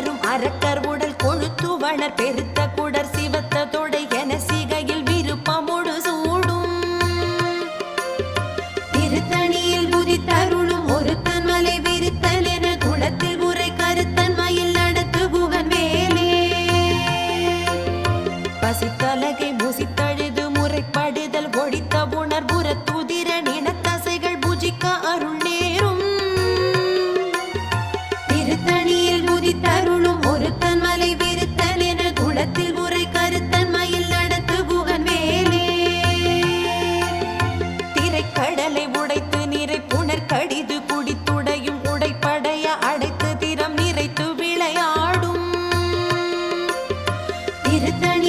வரும் அரக்கர் உடல் கொழுத்து வளர் பெருத்த குடர் சிவத்த தொடை என சிகையில் விருப்பமுடு சூடும். திருத்தணியில் புதித்தருளும் ஒருத்தன் மலை விருத்தன் என குளத்தில் உரை கருத்தன் மயில் நடத்து குகன் வேலே பசித்தலகை முசித்த கடிது குடித்துடையும் உடைப்படைய அடைத்து திறம் நிறைத்து விளையாடும். திருத்தணி